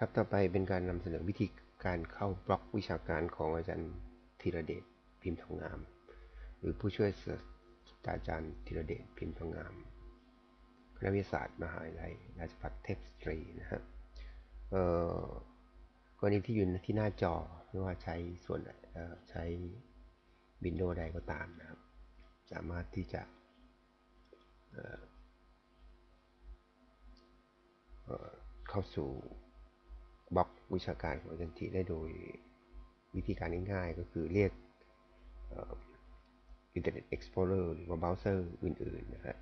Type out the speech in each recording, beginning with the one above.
ครับต่อไปเป็นการนำเสนอวิธีการเข้าบล็อกวิชาการของอาจารย์ธีรเดชพิมพ์ทองงาม หรือผู้ช่วยศาสตราจารย์ธีรเดชพิมพ์ทองงามคณะวิทยาศาสตร์มหาวิทยาลัยราชภัฏเทพสตรีนะฮะกรณีที่อยู่ที่หน้าจอไม่ว่าใช้ส่วนใช้วินโดว์ใดก็ตามนะครับ สามารถที่จะเข้าสู่ วิชาการของอาจารย์ทีได้โดยวิธีการง่ายๆ ก็คือเรียกอินเทอร์เน็ตเอ็กซ์พลอเรอร์หรือว่าเบราว์เซอร์อื่นๆนะฮะ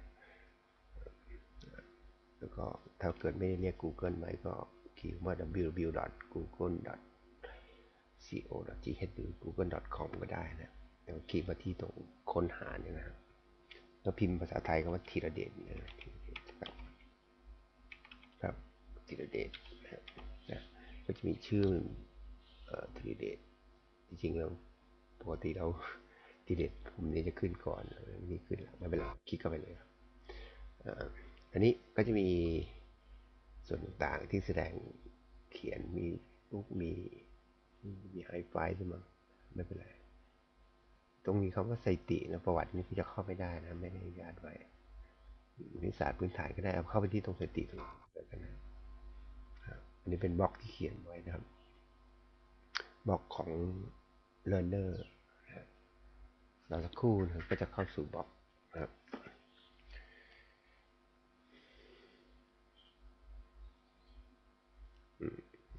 แล้วก็ถ้าเกิดไม่ได้เรียก Google ไหมก็คีย์ว่า www.google.co.th หรือ google.com ก็ได้นะแล้วคลิกมาที่ตรงค้นหาเนี่ยนะครับแล้วพิมพ์ภาษาไทยก็ว่าธีรเดชนะครับธีรเดชนะก็จะ มีชื่อธีเดชจริงๆแล้วปกติเราธีเดชผมนี้จะขึ้นก่อนนี่ขึ้นแล้วไม่เป็นไรคลิกเข้าไปเลยครับอันนี้ก็จะมีส่วนต่างๆที่แสดงเขียนมีลูกมีมีไฮไฟล์ด้วยมั้งไม่เป็นไร ตรงนี้คำว่าสถิตินะประวัตินี่พี่จะเข้าไม่ได้นะ ไม่ได้ญาตไว้นิสาสพื้นฐานก็ได้เอาเข้าไปที่ตรงสถิติตรงนี้กันนะ อันนี้เป็นบล็อกที่เขียนไว้นะครับบล็อกของ learner นะเราสักครู่นะก็จะเข้าสู่บล็อกนะครับ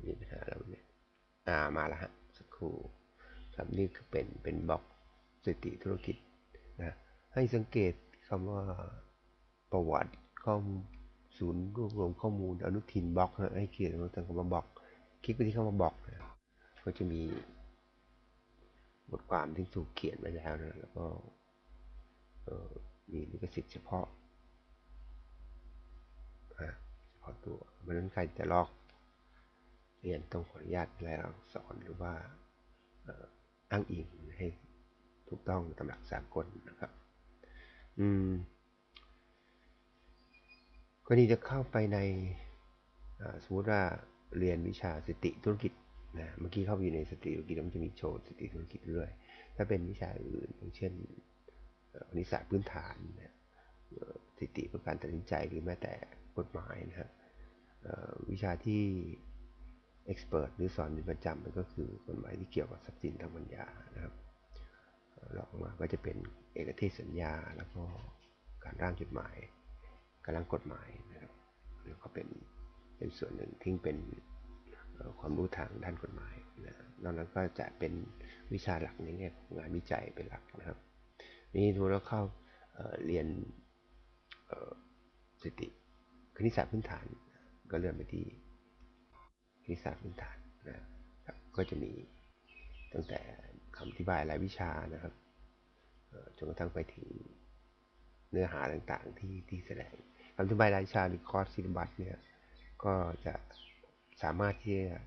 มีปัญหาแล้วเนี่ยอ่ามาแล้วฮะสักครู่ครับนี่คือเป็นเป็นบล็อกสถิติธุรกิจนะให้สังเกตคำว่าประวัติข้อมูล ศูนย์รวบรวมข้อมูลอนุทินบล็อกให้เขียนมาตั้งคำว่าบล็อก คลิกไปที่คำว่าบล็อกนะก็จะมีบทความที่ถูกเขียนไปแล้วนะแล้วก็มีลิขสิทธิ์เฉพาะเฉพาะตัวเพราะนั้นใครจะลอกเรียนต้องขออนุญาตแล้วสอนหรือว่าอ้างอิงให้ถูกต้องตามหลักสากลนะครับ อืม กรณีจะเข้าไปในสมมติว่าเรียนวิชาสติธุรกิจนะเมื่อกี้เข้าไปอยู่ในสติธุรกิจมันจะมีโชว์สติธุรกิจด้วย ถ้าเป็นวิชาอื่นอย่างเช่นนิสสพื้นฐานนะสติเพื่อการตัดสินใจหรือแม้แต่กฎหมายนะฮะวิชาที่เอ็กซ์เพรสหรือสอนเป็นประจำมันก็คือกฎหมายที่เกี่ยวกับทรัพย์สินทางปัญญานะครับหลอกมาก็จะเป็นเอกเทศสัญญา แล้วก็การร่างจดหมาย การร่างกฎหมายนะครับแล้วก็เป็นเป็นส่วนหนึ่งที่เป็นความรู้ทางด้านกฎหมายนะนอกนั้นก็จะเป็นวิชาหลักในแง่ของงานวิจัยเป็นหลักนะครับ นี่ดูแล้วเข้าเรียนสติคณิตศาสตร์พื้นฐาน ก็เลื่อนไปที่คณิตศาสตร์พื้นฐานนะครับก็จะมีตั้งแต่คำอธิบายรายวิชานะครับจนกระทั่งไปถึงเนื้อหาต่างๆที่ที่แสดง คำอธิบายรายวิชาหรือคอร์สซิลบัสเนี่ยก็จะสามารถที่จะ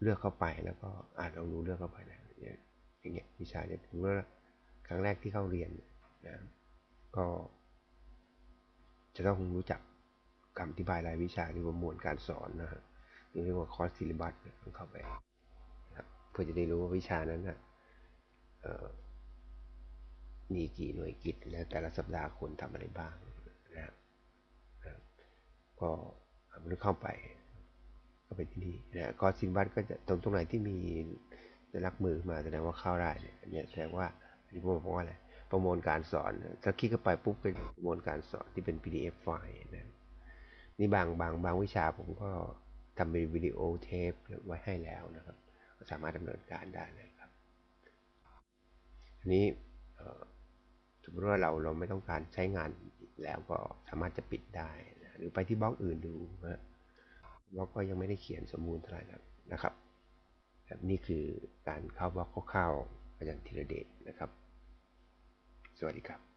เลือกเข้าไปแล้วก็อ่านลองดูเลือกเข้าไปนะอย่างเงี้ยวิชาเนี่ยถือว่าครั้งแรกที่เข้าเรียนนะก็ จะต้องรู้จักคำอธิบายรายวิชาหรือประมวลการสอนนะฮะเรียกว่าคอร์สซิลิบัสต้องเข้าไปเพื่อจะได้รู้ว่าวิชานั้นนะ มีกี่หน่วยกิจและแต่ละสัปดาห์ควรทำอะไรบ้างนะครับก็มันเข้าไปก็ไปที่นี่นะก็ซินบัตก็จะตรงตรงไหนที่มีลักมือมาแสดงว่าเข้าได้เนี่ยแสดงว่าอันนี้ผมบอกว่าอะไรประมวลการสอนถ้าคลิกเข้าไปปุ๊บเป็นประมวลการสอนที่เป็น PDF ไฟล์นะนี่บางบางบางวิชาผมก็ทำเป็นวิดีโอเทปไว้ให้แล้วนะครับ สามารถดำเนินการได้เลยครับ อันนี้ มมติว่าเราเราไม่ต้องการใช้งานแล้วก็สามารถจะปิดได้นะหรือไปที่บล็อกอื่นดูนะบล็อกก็ยังไม่ได้เขียนสมบูรณ์เท่าไหร่นะครับแบบนี้คือการเข้าบล็อกคร่าวๆอาจารย์ธีรเดชนะครับ สวัสดีครับ